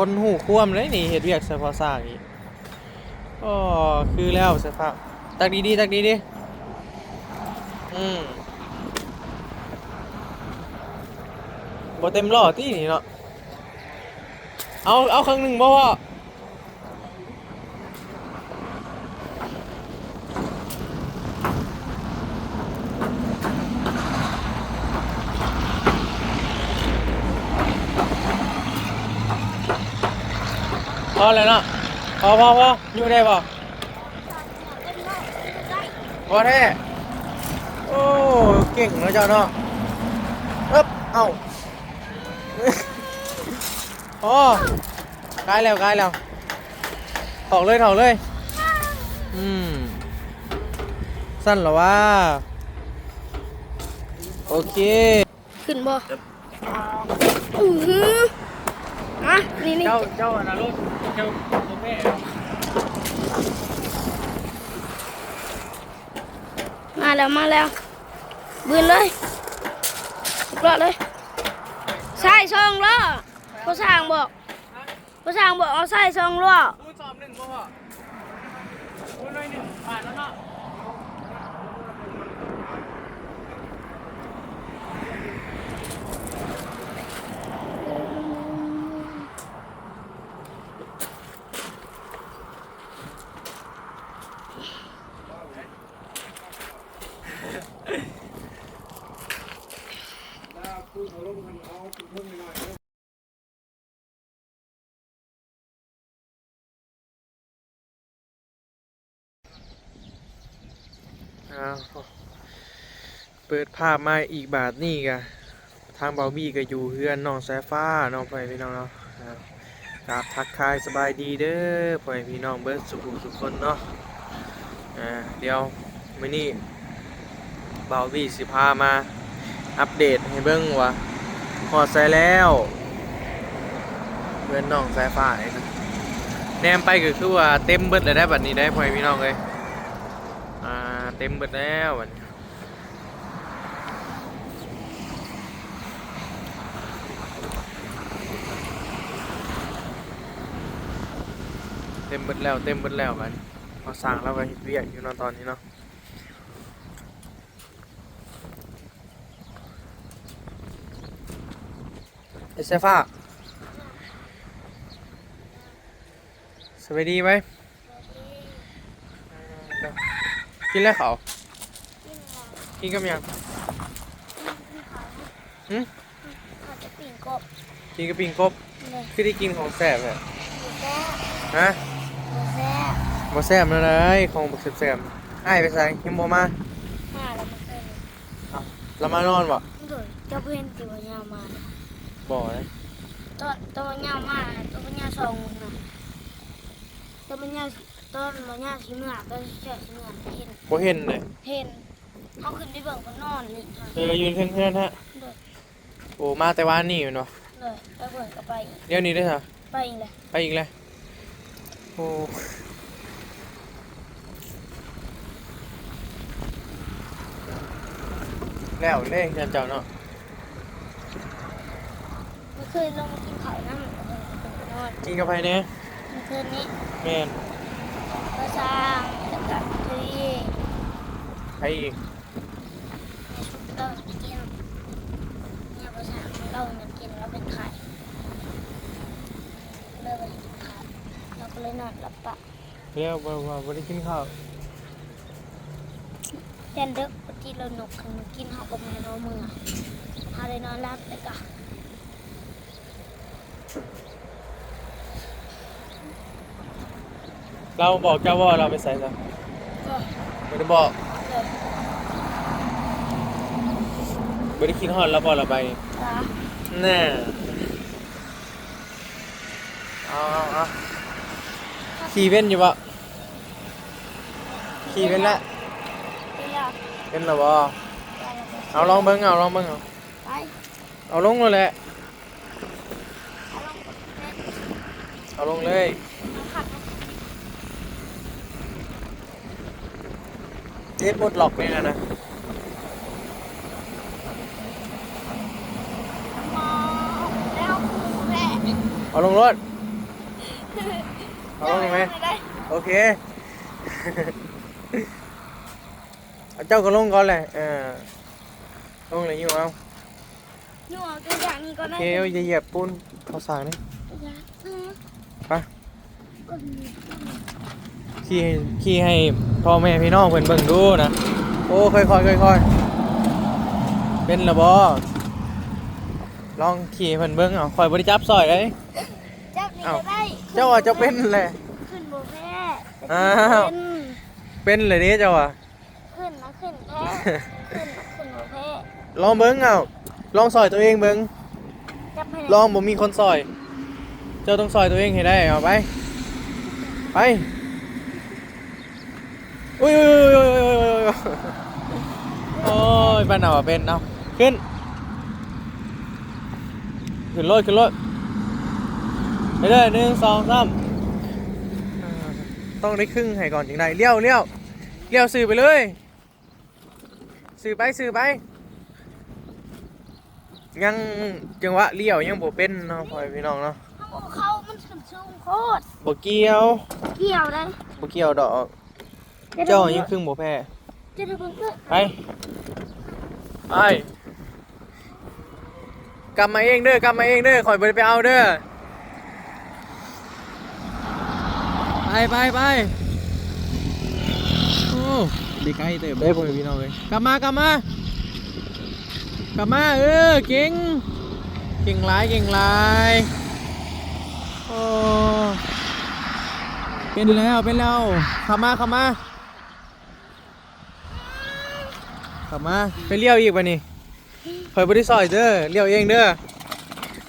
คนหูควมเลยนี่เห็ดเวียกเฉพาะสร้างอีกก็คือแล้วสภาพตักดีๆตักดีดีอืมบ่เต็มล้อที่นี่เนาะเอาเอาครั้งหนึ่งบ่พ่อ แล้วเนาะพอพอพออยู่ได้บ่พอแท้โอ้เก่งเนาะเจ้าเนาะเอ๊บเอ้าโอ้กายแล้วกายแล้วถอกเลยถอกเลย อืม สั้นเหรอวะโอเค ขึ้นบ่อือหืออะนี่นี่เจ้าเจ้าอนา รุเจ้าตัวแม่มาแล้วมาแล้วบืนเลยกรอเลยใส่ซองล้อผู้สร้างบอกผู้สร้างบอกเอาใส่ซองล้อ ตู้สอบหนึ่งพ่อดูหน่อยหนึ่งผ่านแล้วเนาะ อ้าวเปิดภาพมาอีกบาทนี่กะทางเบาบี้ก็อยู่เฮือนน้องสายฟ้าน้องไปพี่น้องเนาะกราบทักทายสบายดีเด้อพ่อพี่น้องเบิร์ดสุขุสุขคนเนาะอ่าเดี๋ยวมื้อนี้เบาบี้สิพามา อัปเดตให้เบิ่งว่าพอดใส่แล้วเพื่อนน้องสายฟ้านี่นะแนมไปก็คือว่าเต็มเบิดเลยได้บัดนี้ได้พ่อแม่พี่น้องเลยอ่าเต็มหมดแล้วมันเต็มหมดแล้วเต็มหมดแล้วมันพอสั่งแล้วก็เฮ็ดเวียกอยู่นอนตอนนี้เนาะ เอเซฟ้าสวัสดีไหมกินแล้วเขากินกับยังหึอาจจะปิ่งกบกินกับปิงกบเลยคือได้กินของแสบเลยแซ่บฮะแซ่บบ่แสบเลยเลยของบ่แสบๆอ้ายไปใส่ยังบ่มาห้าแล้วมันเป็นแล้วมานอนบ่โดยเจ้าเพื่อนติวยาวมา บ่เลยตอนตัวยาวมาตัวมันยาวสองมุมนะตัวมันยาวต้นมันยาวสีเหมือกก็เชื่อสีเหมือกเห็นบ่เห็นเลยเห็นเขาขึ้นไปเบิ่งคนนอนนี่ค่ะเออยืนเพื่อนๆฮะโดยโอ้มาแต่วานนี่อยู่เนาะเลยไปเบิ่งก็ไปอีกเดี๋ยวนี้ได้อเหรอไปอีกเลยไปอีกแล้วโอ้แล้วเล่นกันเจ้าเนาะ เมื่อคืนลงมากินข้าวน้ำเออไปนอนกินกับไผเนี่ยเมื่อคืนนี้แม่นก็สร้างแล้วก็ทีวีไปอีกเรากินเนี่ยภาษาเราเนี่ยกินเราเป็นไข่เลยไปกินข้าวเราก็เลยนอนหลับปะเรียกว่าว่าบ่ได้กินข้าวแค่เด็กที่เราหนกขันกินเขาก็มาเราเมื่อเขาเลยนอนรับเลยก็ เราบอกเจ้าว่าเราไปใส่ซะก็ไม่ได้บอกเลยไม่ได้คิดฮอดแล้วบอกเราไปตาแน่เอาเอาเอาขี่เว้นอยู่ปะขี่เว้นละไปแล้วเว้นหรอบ่ไปแล้วไปเอาลองเบิ้งเอาลองเบิ้งเอาไปเอาลงเลยแหละ เอา ลงเล่นเอาลงเลยเอาขับเอาเทสบดล็อกเนี่ยนะหมอแล้วคุณแม่เอาลงรถเอาลงไหมได้โอเคเอาเจ้าก็ลงก่อนเลยเออลงเลยอยู่เอาหนูเอาตัวอย่างนี้ก็โอได้เคเอาอย่าเหยียบปูนเขาสร้างนี่ ไปขี่ให้ขี่ให้พ่อแม่พี่น้องเพิ่นเบิ่งดูนะ โอ้ค่อยๆค่อยๆเป็นระบอลองขี่ให้เพิ่นเบิ่งเอาคอยบริจับซอยเลยจับนี่เอ้าก็ได้เจ้าว่าเจ้าเป็นเลยขึ้นโบแพ้อ้าวเป็นเป็นเลยเด้เจ้าอะขึ้นนะขึ้นแพ้ขึ้นนะขึ้นโบแพ้ลองเบิ่งเอาลองซอยตัวเองเบิ่งจับให้ลองบ่มีคนซอยเจ้าต้องซอยตัวเองให้ได้เอาไป ไปอุ้ยอุ้ยอุ้ยอุ้ยอุ้ยอุ้ยโอ้ยบ้านเราเป็นเอาขึ้น ขึ้นรถขึ้นรถไปเลยหนึ่งสองสามต้องได้ครึ่งให้ก่อนถึงได้เลี้ยวเลี้ยวเลี้ยวสื่อไปเลยสื่อไปสื่อไปยังจังหวะเลี้ยวยังโบเป็นเนาะพ่อพี่น้องเนาะ เขาเขามันสูงสูงโคตรบ่เกี่ยวเกี่ยวเลยบ่เกี่ยวดอก เจ้ายังครึ่งบ่แพ้จะได้เบิ่งเด้อไปไปกลับมาเองเด้อกลับมาเองเด้อข่อยบ่ได้ไปเอาเด้อไปไปไปโอ้ดีไกลเติบได้พ่อแม่พี่น้องเลยกลับมากลับมากลับมาเออเก่งเก่งหลายเก่งหลาย โอ้เป็นแล้วเป็นแล้วข้ามาข้ามาข้ามาไปเลี้ยวอีกป่ะนี่คอยบริสอยเด้อเลี้ยวเองเด้อ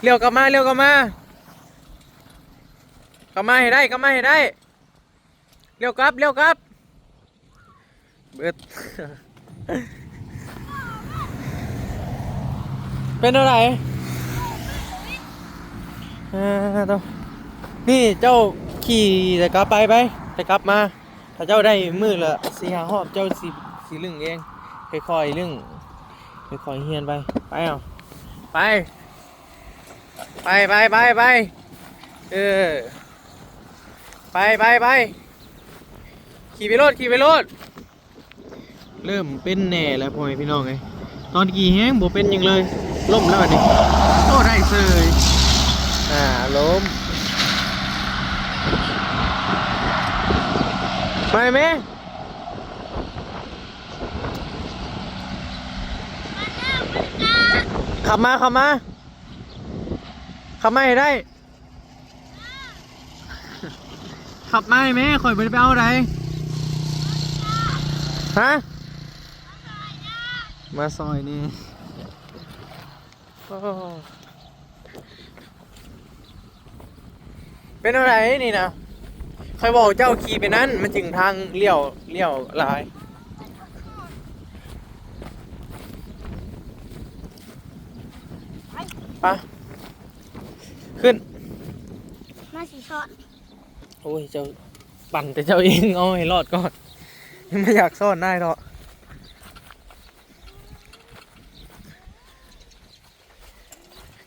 เลี้ยวกลับมาเลี้ยวกลับมากลับมาให้ได้กลับมาให้ได้เลี้ยวกลับเลี้ยวกลับเบิดเป็นอะไรอ่าต้อ งนี่เจ้าขี่แต่กลับไปไปแต่กลับมา ถ้าเจ้าได้มือละสี่ห้าหอบเจ้าสีสีลึงเองค่อยๆลึงค่อยๆเฮียนไปไปเอาไปไปไปไปไปเออไปไปไปขี่ไปรถขี่ไปรถเริ่มเป็นแน่แล้วพ่อพี่น้องไงตอนขี่แห้งบ่เป็นยังเลยล้มแล้วนนี้โอ้ได้เสยอ่าล้ม ไปไหมขับมาขับมาขับมาให้ได้ ขับมาให้แม่ข่อยไปไปเอาอะไรฮะมาซอยนี่โอ้เป็นอะไรนี่นะ ใครบอกเจ้าขี่ไปนั้นมันจึงทางเลี้ยวเลี้ยวหลายไปะขึ้น มาสีช้อนโอ้ยเจ้าปั่นแต่เจ้าเองเอาให้รอดก่อนไม่อยากซ่อนได้หรอก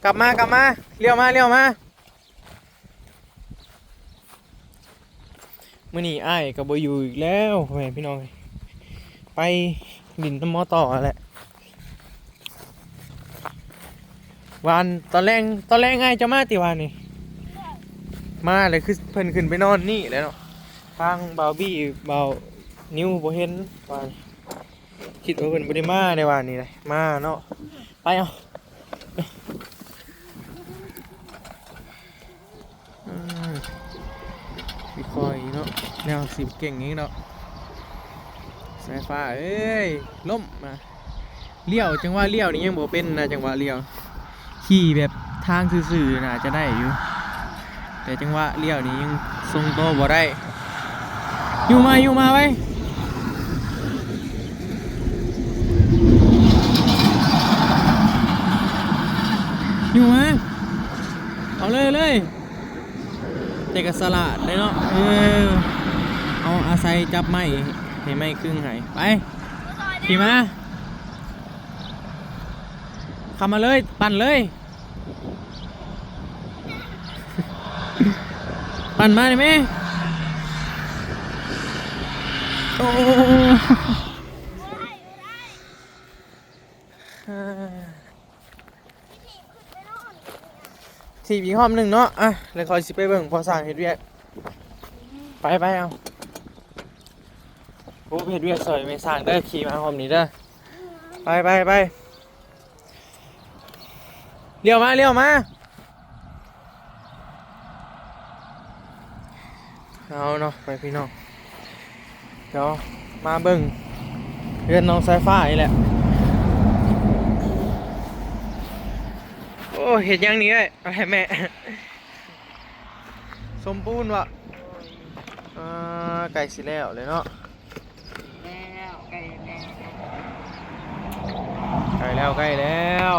กลับมากลับมาเลี้ยวมาเลี้ยวมา มื่อนี้อ้ายกับบอยู่อีกแล้วแม่พี่น้อง ไปดินน้ำมอต่อแหละวันตอนแรกตอนแรกง่ายจะมาติวันนี่มาเลยคือเพิ่นขึ้นไปนอนนี่แล้วเนาะทางบาวบี้บาวนิ้วบ่เห็นว่าคิดว่าเพิ่นบ่ได้มาในวันนี้เลยมาเนาะไปเอาอืม สิคอยเนาะแนวสิบเก่งอย่างนี้เนาะสายฟ้าเอ้ยล้มมาเลี้ยวจังว่าเลี้ยวนี่ยังบ่เป็นนะจังหวะเลี้ยวขี่แบบทางซื่อๆน่าจะได้อยู่ แต่จังหวะเลี้ยวนี่ยังทรงโตวบ่ได้อยู่มาอยู่มาไว้อยู่มาเอาเลยเลย แต่กสลัดเลยเนาะเออเอาอาศัยจับไม้ให้ไม้ครึ่งใหายไปขี่มาขับมาเลย ปั่นเลยไปปั่นมาได้ไหมโอ้อ่ ทีบีห้อมหนึ่งเนาะอะแล้วคอยสิไปเบิ่งพอสั่งเฮ็ดเวียกไปไปเอาโอ้เฮ็ดเวียกสวยไม่สั่งเด้ขี่มาห้อมนี้เด้อไปไปไปเลี้ยวมาเลี้ยวมาเอาเนาะไปพี่น้องเดี๋ยวมาเบิ่งเรือนน้องสายฟ้าอีแหละ โอ้ เห็ดหยังนี้เอ้ยอะไรแม่ สมบูรณ์วะอ่าไก่สิแล้วเลยเนาะแล้วไก่แล้วใกล้แล้วใกล้แล้ว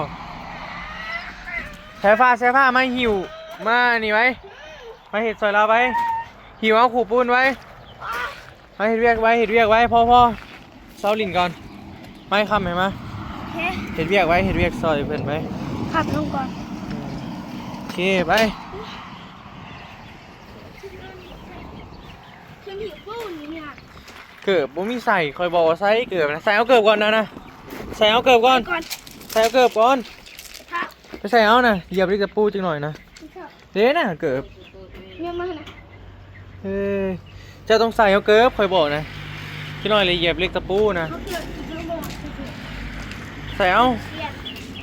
สายฟ้าสายฟ้ามาหิวมานี่ไว้มาเห็ดซอยเราไว้หิวเอาขู่ปูนไว้มาเห็ดเวียกไว้เห็ดเวียกไว้พ่อพ่อเซาลินก่อนไม่คำเห็นไหมโอเคเห็ดเวียกไว้เห็ดเวียกซอยเพื่อนไว้ ขับลงก่อนโอ เค ไปเครื่องหิวปูนนี่ค่ะเกิบบ่มีใส่คอยบอกว่าใส่เกิบนะใส่เอาเกิบก่อนนะนะใส่เอาเกิบก่อนก่อนใส่เอาเกิบก่อนถ้าไปใส่เอานะเหยียบดิกระปูจังหน่อยนะที่เขาเด้นะเกิบเนี่ยมานะเฮ้ยเจ้าต้องใส่เอาเกิบคอยบอกนะจังหน่อยเลยเหยียบเล็กตะปูนะเขาเกิดที่ระบบเกิดใส่เอาเสียด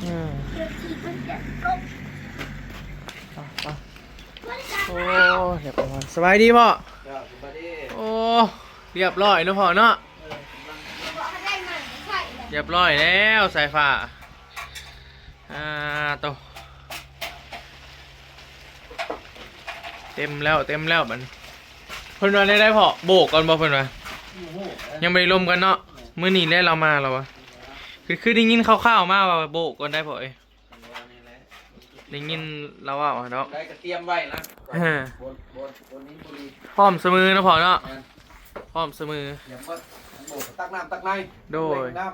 อืม เกิดที่มันจะลบ ไปไป มันจะ โอ้เรียบร้อยสบายดีพ่อจ้าสวัสดีโอ้เรียบร้อยเนาะพ่อเนาะเรียบร้อยแล้วสายฟ้าอ่าโตเต็มแล้วเต็มแล้วมันเพิ่นว่าได้ได้พอโบกก่อนบ่เพิ่นว่ายังไม่ลมกันเนาะมื้อนี้แล้วเรามาแล้ววะคือคือได้ยินคร่าวๆมาว่าโบกก่อนได้พอเอ้ย ได้ยินเราว่าเนาะได้กระเทียมไว้นะอ่าบนบนบนนี้บุรีพร้อมเสมอเนาะพอเนาะพร้อมเสมอเตรียมว่าโบกตักน้ำตักในโดยเล่นน้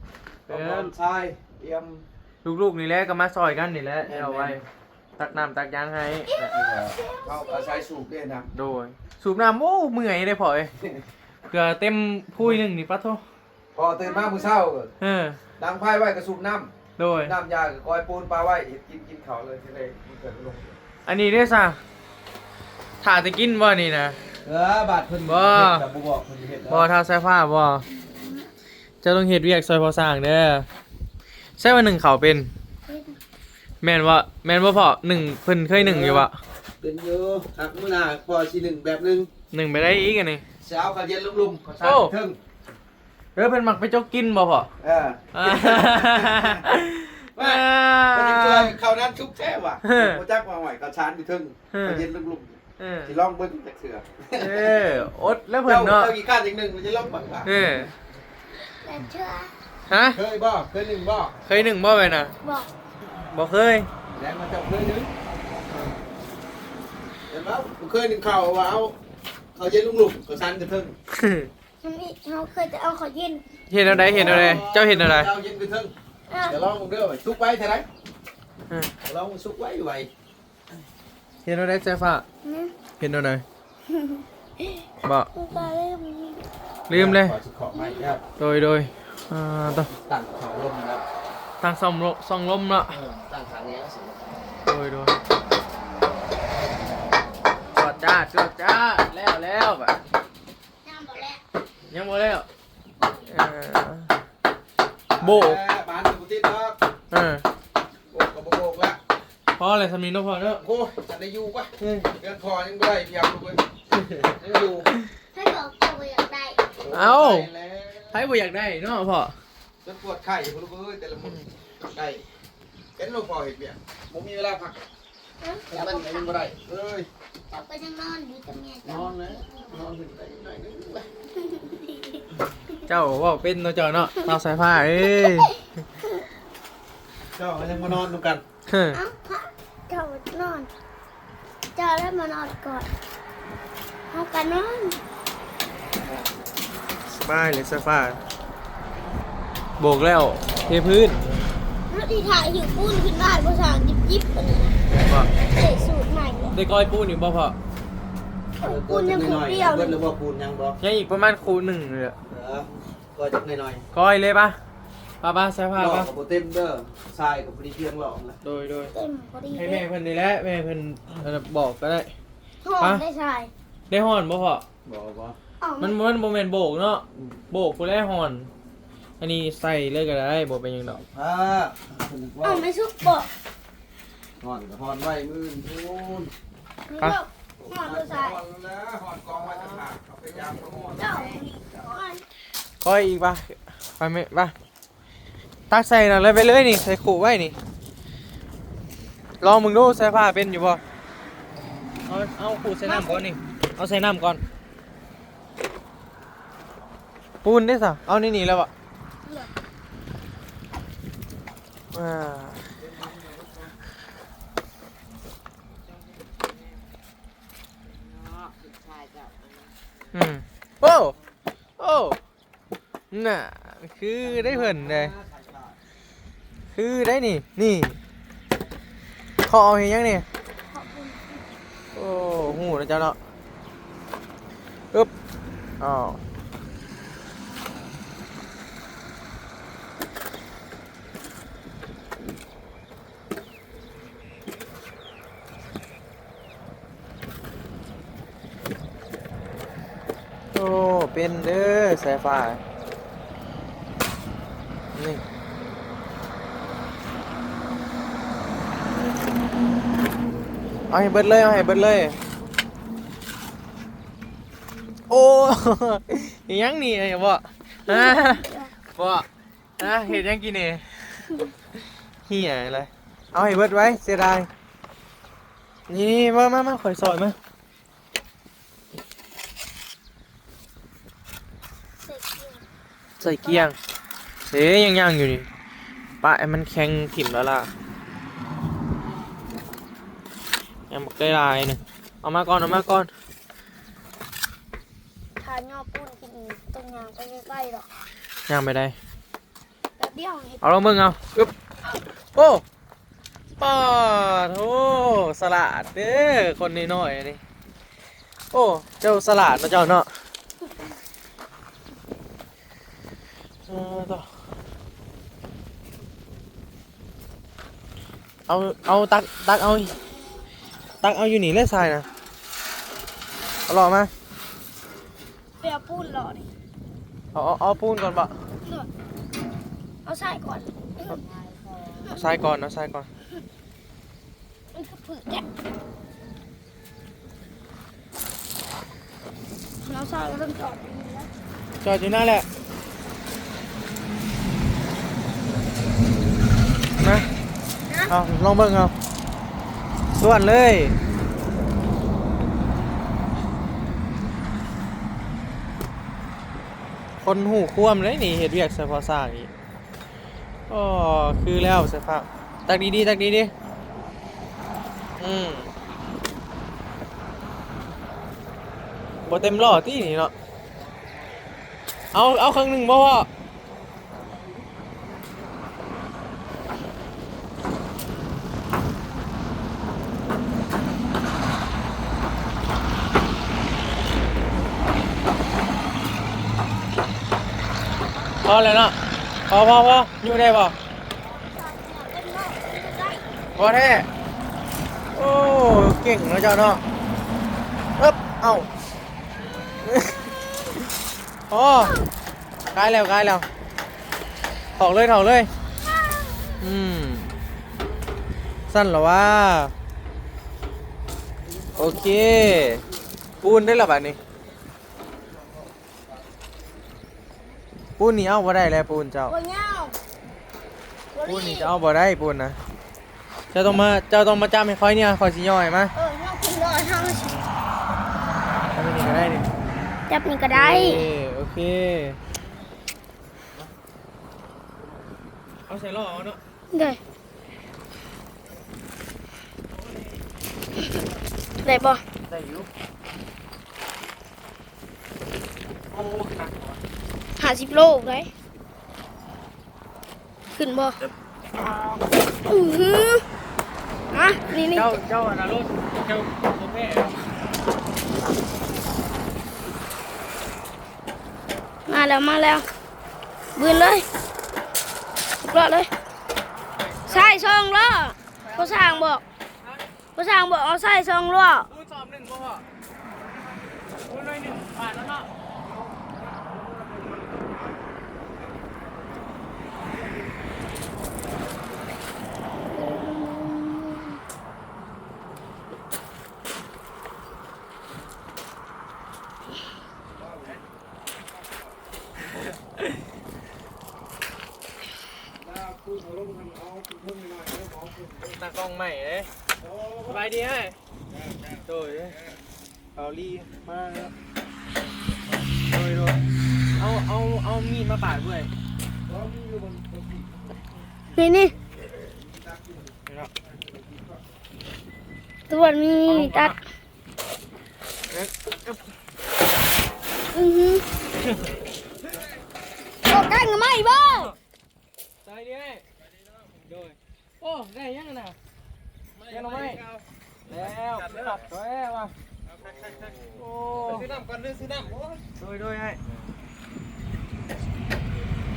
ำต้มน้ำชายเตรียมลูกๆนี่แหละก็มาซอยกันนี่แหละเอาไว้ตักน้ำตักยางให้เขาเอาใช้สูบด้วยนะโดย สูบน้ำโอ้เมื่อยได้พอเอ้ยเกือเต็มพุ้ยหนึ่งนี่ปะโทพอตื่นมามื้อเช้าก็เออดังไพ่ไว้ก็สูบน้ โดยำน้ำยาก็คอยปูนปลาไว้เห็ดกินกินเขาเลยทีเลยมันเกิดลงอันนี้ได้ซะถ่าจะกินบ่นี่นะ เออบาดเพิ่นบ่เฮ็ดแต่บ่บอกเพิ่นเฮ็ดบ่ท่าใส่ผ้าบ่จะต้องเฮ็ดเวียกซอยพอสร้างเด้อใช่ว่าหนึ่งเขาเป็น แม่นว่าแม่นว่าพอหนึ่งเพิ่นเคยหนึ่งอยู่วะเป็นอยู่หักมื้อหน้าพอสิหนึ่งแบบหนึงหนึ่งไปได้อีกอันนี้เช้าข้าวเย็นลุ่มๆข้าวสารโอ้ถึง เออเพิ่นมักไปจกกินบ่พอเอออ่าว่ามันจะช่วยเขานั้นชุบแช่ว่ะเออโมจักมาใหม่เขาชานอยู่ทึ่งเออเขาเย็นลุ่มเออๆสิลองเบิ้งจากเสือเอออดแล้วเพิ่นเจ้าเนาะเจ้ากี่ก้านอีกหนึ่งมันจะลองเบิ้งว่ะเออแต่เชื่อฮะเคยบ่เคยหนึ่งบ่เคยหนึ่งบ่ไปนะบอกบ่เคยแล้วมาเจ้าเคยหนึ่งเห็นไหมผมเคยหนึ่งเข่าว่าเอาเขาเย็นลุ่มๆเขาชานจะทึ่ง ฉันนี่เขาเคยจะเอาขอเย็นเห็นอะไรเห็นอะไรเจ้าเห็นอะไร เจ้าเย็นไปทึ่งอะเดี๋ยวลองมึงเด้อซุกไว้เท่าไหร่เออเดี๋ยวลองซุกไว้ไว้เห็นอะไรเจ้าฟ้านะเห็นอะไรบ่กูก็เริ่มลืมเลยขอสิขอไม่ครับโดยโดยอ่าต้องตั้งเขาลมแล้วตั้งซ่อมลมซ่องลมเนาะเออตั้งทางนี้ก็สิโดยโดยจอดจ้าจอดจ้าแล้วแล้วแบบน้ำบอกแล้ว ยังบ่แล้วเออโบกบ้านสุติดครับเออโบกกับโบกละพออะไรสำนีเนาะพอเนาะโอ้ยจะได้อยู่ปะเดือนคอยังไม่ได้เพียงเลยยังอยู่ให้บอกตัวอยากได้เอ้าไปแล้วใครบ่อยากได้เนาะพ่อจนปวดไข้คุณลูกเอ้ยแต่ละมื้อได้เป็นลูกพอเห็ดเบียร์ผมมีเวลาพักฮะแต่มันยังไม่ได้เอ้ยจะไปยังนอนอยู่กับเมียนจ้ะอนเลยนอนถึงได้หน่อยนึงไป เจ้าว่าเป็นเนาะเจ้าเนาะตาสายผ้าเอ้ยเจ้าก็ยังมานอนดูกันเฮ้ยเอ้าพระเจ้านอน เจ้าได้มานอนก่อนเอากันนอนสบายเลยสายฟ้าโบกแล้วเทพื้นแล้วที่ถ่ายหิวปุ้นขึ้นบ้านภาษายิบยิบๆอันนี้บ่เสร็จสูตรใหม่เลยได้ก้อยปูนอยู่บ่พ่อ ปูนยังขูดเดียวเบิดหรือว่าปูนยังบ่ยังอีกประมาณคูหนึ่งเลยอะเออก็จักหน่อยก้อยเลยปะป้าป้าใช้ๆผ้าหลอปะกกับโบเต็มเด้อทรายกับพอดีเพียงหลอกนะโดยโดยเต็มพอดีให้เลแม่ยเพิ่นนี่แหละแม่เพิ่นเอ่อบอกก็ได้ หอมได้ใช่ได้ห่อนบ่พอบ่บ่อ๋อมันมันโมเมนโบกเนาะโบกผู้แรกห่อน อันนี้ใส่เลยก็ได้บ่เป็นหยังดอกอ่าอ๋อไม่ชุบบอกหอนกับหอนไว้มือปูนไม่ชอบ หอมได้ใช่หอนแล้วหอนกองไว้ต่างหากเอาไปยามกระหอนเจ้าก้อยอีกปะไปไหมปะตักใส่น่ะเลยไปเลยนี่ใส่ขู่ไว้นี่ลองมึงดูใส่ผ้าเป็นอยู่บ่เอาเอาขู่ใส่น้ำก่อนนี่เอาใส่น้ำก่อนปูนได้สะเอานี่นี่แล้วอะอ่า อืมโอ้โอ้น่ะคือได้เพิ่นเลยคือได้นี่ นี่ขอเอาเห็นยังนี่โอ้หูนะเจ้าเนาะอึ๊บอ้าวโอ้เป็ นเด้อสายฟ้านี่เอาให้เบิดเลยเอาให้เบิดเลย โอ้ยยังนี่ไอ้บ่ฮะบ่ฮะเห็นยังกินนี่เฮียอะไรเอาให้เบิดไว้เสียดายนี่มามามาข่อยซอยมา ใส่เกียงเอ๊ยยังยังอยู่นี่ปะไอ้มันแข็งถิ่มแล้วล่ะยังบ่ได้ลายหนึงเอามาก่อนเอามาก่อนทานยอปูนกินตรงยางไปใกล้ๆหรอกยังไม่ได้แป๊บเดียวเห็ดเอาลงมึงเอาอึ๊บโอ้ปาดโอ้สลัดเด้อคนน้อยๆนี่โอ้เจ้าสลัดนะเจ้าเนาะ เออต่อเอาเอาตักตักเอาตักเอาอยู่นี่เลยทรายนะเอาหล่อมาเปรี้ยวปูนหล่อดิเอาเอาเอาปูนก่อนปะเอาใส่ก่อนเอาทรายก่อนเอาทรายก่อนมันคือผืดแกะเราใส่ก็ต้องจอดอย่างนี้แล้วจอดอยู่นั่นแหละนะ เอาลองเบิ่งเอาส่วนเลย คนหูคว่ำเลยนี่เห็ดเวียกเฉพาะสร้างอีกอ๋อคือแล้วสภาพตักดีๆตักดีๆอืมบ่เต็มหล่อที่นี่เนาะเอา เอาครั้งหนึ่งบ่พ่อ อแล้วเนาะพอพอพออยู่ได้ป่พอแท้โอ้เก่งเนาะเจ้าเนาะเอ๊บเอ้าโอ้กายแล้วกายแล้วถอกเลยถอกเลย อืม สั้นเหรอวะโอเคปูนได้หรอบัดนี้ ปูนนี่เอาบ่ได้แล้วปูนเจ้าโอ้ยเงาปูนนี่จะเอาบ่ได้ปูนนะ เจ้าต้องมา เจ้าต้องมาจำให้ค่อยเนี่ยค่อยสิย่อยมาเออเงาคุณรอเงาสิทำไปนี่ก็ได้นี่จับนี่ก็ได้โอเคโอเค เอาใส่ล้อเอาเนาะเด้ได้บ่ได้อยู่โอ้หนักว่ะ ห้า สิบโลได้ขึ้นบ่อือหืออะนี่นี่เจ้าเจ้าอนารุเจ้าโอเคมาแล้วมาแล้วบืนเลยรอดเลยใช่ซองล้อผู้สร้างบอกผู้สร้างบอกเอาใส่ซองล้อ พูดสอบหนึ่งก็พอพูดหน่อยหนึ่งผ่านแล้วเนาะ ตากล้องใหม่เลยสบายดีไหมโดยเอาลีมาแล้วโดยโดยเอาเอาเอามีดมาปาดด้วยนี่นี่ตัวมีตัดอือหือโอ้กันกับไม่บ่สบายดีไหมโดย โอ้ได้ยังน่ะยังเราไม่แล้วแล้วแล้วว่ะโอ้ซื้อน้ำก่อนเด้อซื้อน้ำโอ้ยโดยโดยให้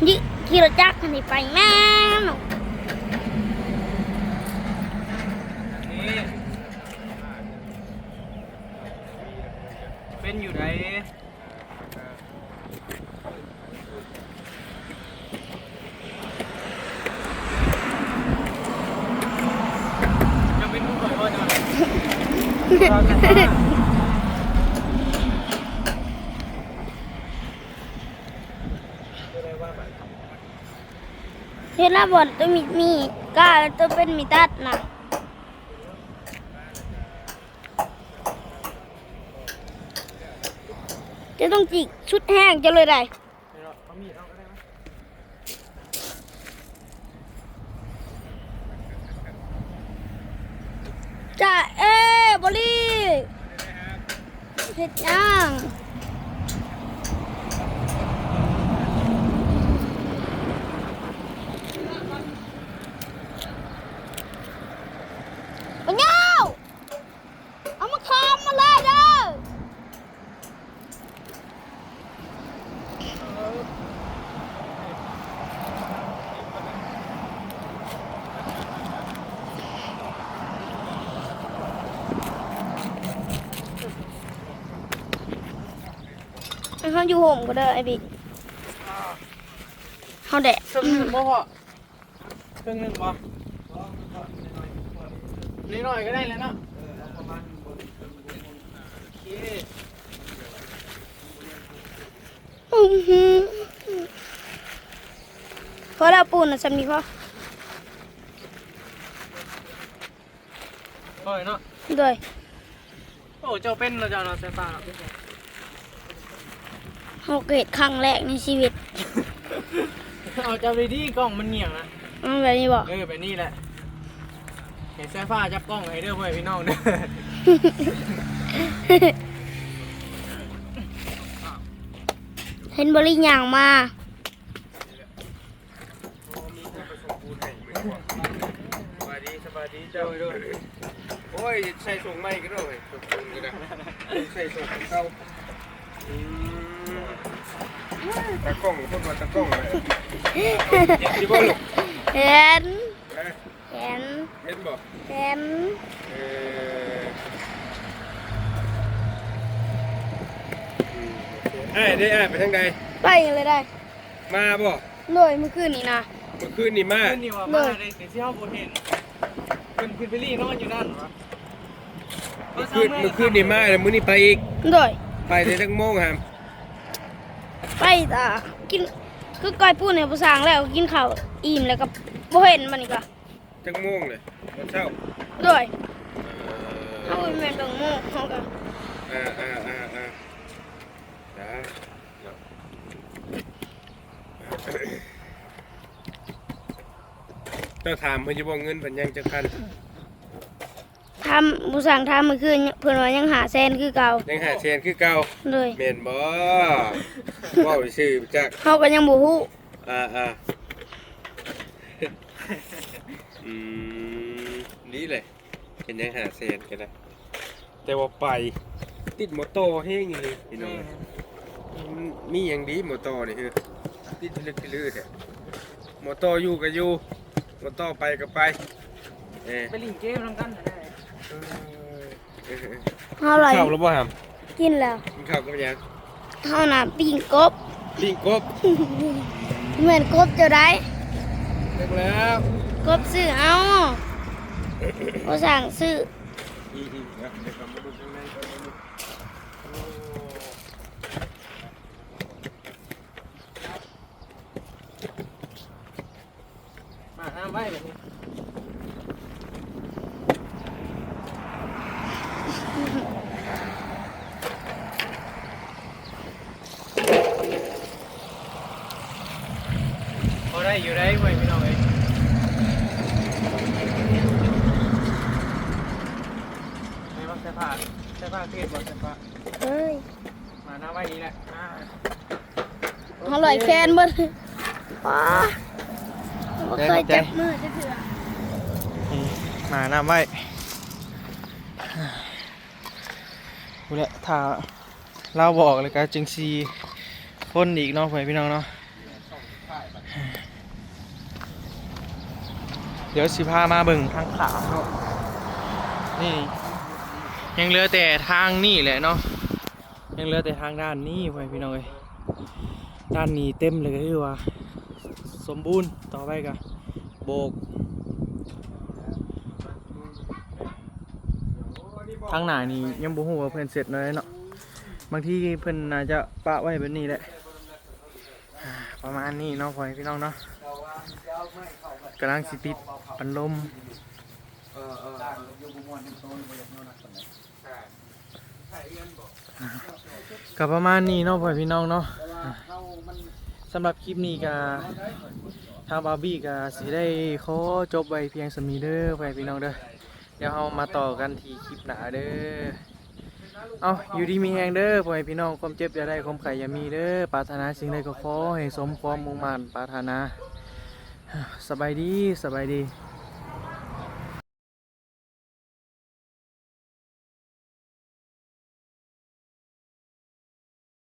ยิขี่รถจักรคันนี้ไปแม่นนี่เป็นอยู่ไหนยังเป็นผู้ป่วยว่าจะ เราจะตายอะไรว่าบบเห็นแล้วบ่ตัวมีมีกล้าตัวเป็นมีตัดนะจะต้องจิกชุดแห้งจะเลยได้จ้าเอ บอรี่เฮ็ดย่างปัญญาเอามาคามมาเลยเด้อให้เขา อยู่โฮมก็ได้ไอ้บิ๊กเขาแดะเครื่องหนึ่งบ่พอเครื่องหนึ่งบ่นิดหน่อยก็ได้แล้วเนาะโอเคอื้อหือพอแล้วปูนนะสำนีพอปล่อยเนาะด้วยโอ้เจ้าเป็นเราจะเอาไฟฟ้าเนาะ เขาเกิดครั้งแรกในชีวิตเอาจะไปที่กล้องมันเหนียงนะเอาแบบนี้บอกเออไปนี่แหละเห็นไฟฟ้าจับกล้องให้เด้อเพื่อนพี่น้องเด้อเห็นบริย่างมาสบายดีสบายดีเจ้าโอ้ยใส่ส่งใหม่ก็ได้เว้ยส่งส่งก็ได้ใส่ส่งของเก่าอืม ตากล้องคนว่าตากล้องเลยดีบ่ลูกเห็นเอ้ยเห็นเห็นบ่เห็นเออไอ้ายได้อ้ายไปทางใดไปเลยได้มาบ่เลยเมื่อคืนนี้นะเมื่อคืนนี่มาขึ้นนี่ว่ามาในสิ่งที่เขาบ่เห็นเป็นพิพิลี่นอนอยู่นั่นวะเมื่อคืนเมื่อคืนนี่มาแล้วมื้อนี้ไปอีกเลยไปได้จังโมงหาม ไปตากินคือก้อยปูเนี่ยผู้สร้างแล้วกินข้าวอิ่มแล้วก็บ่เห็นมันอีกอะจังโมงเลยตอนเช้าเลยเอเอาอไปแม่นเบิ่งหมูเขาก็อ่าอ่าอ่าอ่าจ้าเจ้าถามเพิ่นจะบอกเงินเพิ่นยังจะพัน ทำผู้สร้างทำเมื่อคืนเพิ่นว่ายังหาแซนคือเก่ายังหาแชนคือเก่าเลยแม่นบ่ว้าวชื่อจักเขาก็ยังบ่ฮู้อ่าอ่าอืมนี่เลยเห็นยังหาแชนกันนะแต่ว่าไปติดมอโตแห้งอยู่เลยพี่น้องมันมีอย่างดีมอโตนี่คือติดลึกตื้อแท้มอโตอยู่ก็อยู่มอโตไปก็ไปเออไปลิงเกมนำกันเอ อเท่าไหร่ข้าวแล้วบ่หามกินแล้วกินข้าวกับหยังเท่าน่ะปิ้งกบลิงกบเหมือนกบจะได้เลิกแล้วกบซื้อเอาบ่สั่งซื้ออีอีเดี๋ยวเดี๋ยวกลับมาดูข้างในก่อนนะลูกโอ้ มาน้ำไว้แบบนี้พอ ได้อยู่ได้เว้ยพี่น้องเอ้ยไม่ว่าใส่ผ้าใส่ผ้าเทศบ่ใส่ผ้าเอ้ยมาหน้าไว้นี่แหละอ่าอร่อยแคนเบิดว้าบ่เคยจับมือจะเถื่อนี่มาหน้าไว้กูแหละถ้าเราบอกเลยก็จึงซีคนอีกเนาะเพื่อนพี่น้องเนาะ ดี๋ยวสิพามาเบิ่งทางขาเนาะนี่ยังเหลือแต่ทางนี่แหละเนาะยังเหลือแต่ทางด้านนี้เพื่อนพี่น้องเอ้ยด้านนี้เต็มเลยก็คือว่า สมบูรณ์ต่อไปก็โบกทางหน้านี่ยังบ่ฮู้ว่าเพิ่นเสร็จเลยเนาะบางทีเพิ่นน่าจะปะไว้แบบนี้แหละประมาณนี้เนาะพ่อพี่น้องเนาะกำลังสิติด ปันลมเออเออก็ประมาณนี้เนาะพ่อพี่น้องเนาะสำหรับคลิปนี้ก็ทางบาร์บี้ก็สิได้ขอจบไว้เพียงสมีเด้อพ่อพี่น้องเด้อเดี๋ยวเรามาต่อกันที่คลิปหน้าเด้อเอาอยู่ดีมีแหงเด้อพ่อพี่น้องความเจ็บอย่าได้ความไข่อย่ามีเด้อปรารถนาสิ่งใดก็ขอให้สมความมุ่งมั่นปรารถนาสบายดีสบายดี